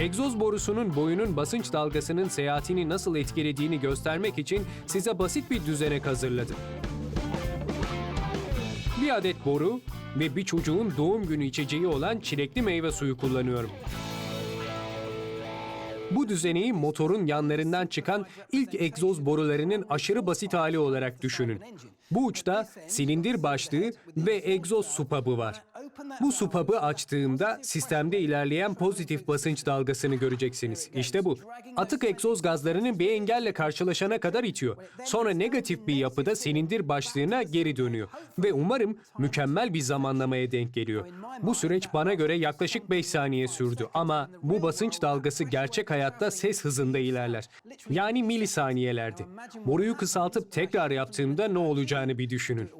Egzoz borusunun boyunun basınç dalgasının seyahatini nasıl etkilediğini göstermek için size basit bir düzenek hazırladım. Bir adet boru ve bir çocuğun doğum günü içeceği olan çilekli meyve suyu kullanıyorum. Bu düzeneyi motorun yanlarından çıkan ilk egzoz borularının aşırı basit hali olarak düşünün. Bu uçta silindir başlığı ve egzoz supabı var. Bu supabı açtığımda sistemde ilerleyen pozitif basınç dalgasını göreceksiniz. İşte bu. Atık egzoz gazlarının bir engelle karşılaşana kadar itiyor. Sonra negatif bir yapıda silindir başlığına geri dönüyor. Ve umarım mükemmel bir zamanlamaya denk geliyor. Bu süreç bana göre yaklaşık 5 saniye sürdü ama bu basınç dalgası gerçek hayatta ses hızında ilerler. Yani milisaniyelerde. Boruyu kısaltıp tekrar yaptığımda ne olacağını bir düşünün.